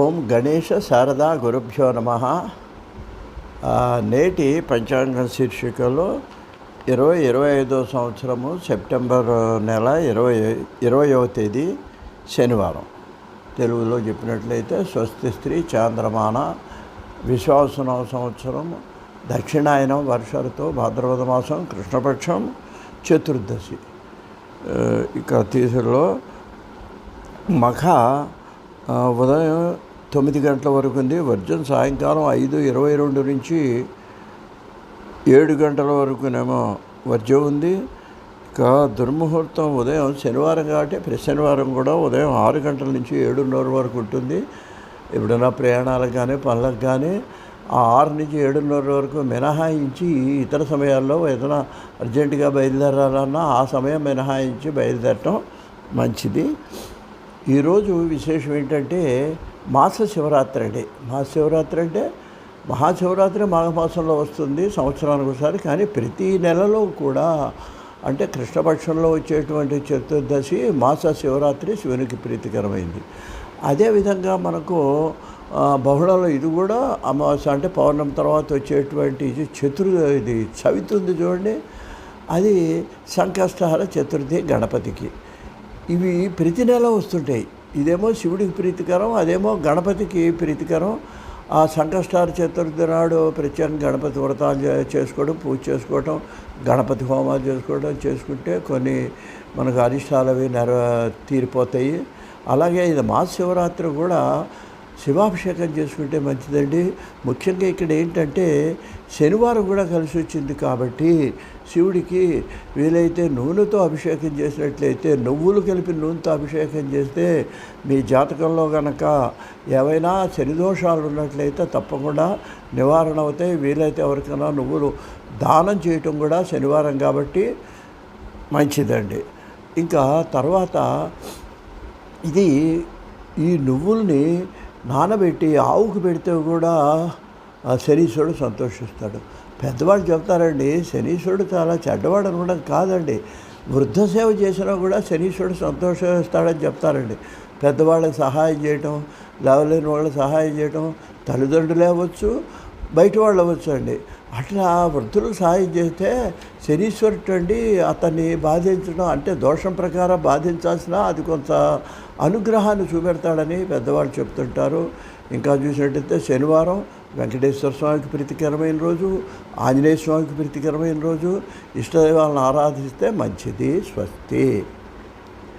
ఓం గణేష శారదా గురుభ్యో నమ. నేటి పంచాంగం శీర్షికలో ఇరవై ఇరవై ఐదో సంవత్సరము సెప్టెంబర్ నెల ఇరవై ఇరవయో తేదీ శనివారం. తెలుగులో చెప్పినట్లయితే స్వస్తి స్త్రీ చాంద్రమాన విశ్వాసనవ సంవత్సరం దక్షిణాయనం వర్షాలతో భాద్రపద మాసం కృష్ణపక్షం చతుర్దశి. ఇక తీసుల్లో మఖ ఉదయం తొమ్మిది గంటల వరకు ఉంది. వర్జం సాయంకాలం ఐదు ఇరవై రెండు నుంచి ఏడు గంటల వరకునేమో వర్జం ఉంది. ఇక దుర్ముహూర్తం ఉదయం శనివారం కాబట్టి ప్రతి శనివారం కూడా ఉదయం ఆరు గంటల నుంచి ఏడున్నర వరకు ఉంటుంది. ఎప్పుడైనా ప్రయాణాలకు కానీ పనులకు కానీ ఆ ఆరు నుంచి ఏడున్నర వరకు మినహాయించి ఇతర సమయాల్లో ఏదైనా అర్జెంటుగా బయలుదేరాలన్నా ఆ సమయం మినహాయించి బయలుదేరటం మంచిది. ఈరోజు విశేషం ఏంటంటే మాస శివరాత్రి అండి. మాస శివరాత్రి అంటే మహాశివరాత్రి మాఘమాసంలో వస్తుంది సంవత్సరానికి ఒకసారి. కానీ ప్రతి నెలలో కూడా అంటే కృష్ణపక్షంలో వచ్చేటువంటి చతుర్దశి మాస శివరాత్రి శివునికి ప్రీతికరమైంది. అదేవిధంగా మనకు బహుళలో ఇది కూడా అమావాస్య అంటే పౌర్ణమి తర్వాత వచ్చేటువంటి ఇది చతుర్ ఇది చవితి ఉంది చూడండి. అది సంకష్టహార చతుర్థి గణపతికి. ఇవి ప్రతి నెల వస్తుంటాయి. ఇదేమో శివుడికి ప్రీతికరం అదేమో గణపతికి ప్రీతికరం. ఆ సంకష్టార చతుర్థి నాడు ప్రత్యేకంగా గణపతి వ్రతాలు చే- చేసుకోవడం పూజ చేసుకోవడం గణపతి హోమాలు చేసుకోవడం చేసుకుంటే కొన్ని మనకు అరిష్టాలు అవి నెర తీరిపోతాయి. అలాగే ఇది మహాశివరాత్రి కూడా శివాభిషేకం చేసుకుంటే మంచిదండి. ముఖ్యంగా ఇక్కడ ఏంటంటే శనివారం కూడా కలిసి వచ్చింది కాబట్టి శివుడికి వీలైతే నూనెతో అభిషేకం చేసినట్లయితే నువ్వులు కలిపి నూనెతో అభిషేకం చేస్తే మీ జాతకంలో గనక ఏవైనా శనిదోషాలు ఉన్నట్లయితే తప్పకుండా నివారణ అవుతాయి. వీలైతే ఎవరికైనా నువ్వులు దానం చేయటం కూడా శనివారం కాబట్టి మంచిదండి. ఇంకా తర్వాత ఇది ఈ నువ్వుల్ని నానబెట్టి ఆవుకు పెడితే కూడా ఆ శనీశ్వరుడు సంతోషిస్తాడు. పెద్దవాళ్ళు చెప్తారండి శనీశ్వరుడు చాలా చెడ్డవాడు అనుకోవడం కాదండి. వృద్ధ సేవ చేసినా కూడా శనీశ్వరుడు సంతోషిస్తాడని చెప్తారండి. పెద్దవాళ్ళకి సహాయం చేయటం లేవలేని వాళ్ళకి సహాయం చేయటం తల్లిదండ్రులు అవ్వచ్చు బయట వాళ్ళు అవ్వచ్చు అండి అట్లా వృద్ధులు సహాయం చేస్తే శనీశ్వరుడు అండి అతన్ని బాధించడం అంటే దోషం ప్రకారం బాధించాల్సిన అది కొంత అనుగ్రహాన్ని చూపెడతాడని పెద్దవాళ్ళు చెప్తుంటారు. ఇంకా చూసినట్టయితే శనివారం వెంకటేశ్వర స్వామికి ప్రీతికరమైన రోజు ఆంజనేయ స్వామికి ప్రీతికరమైన రోజు. ఇష్టదైవాలను ఆరాధిస్తే మంచిది స్వస్తి.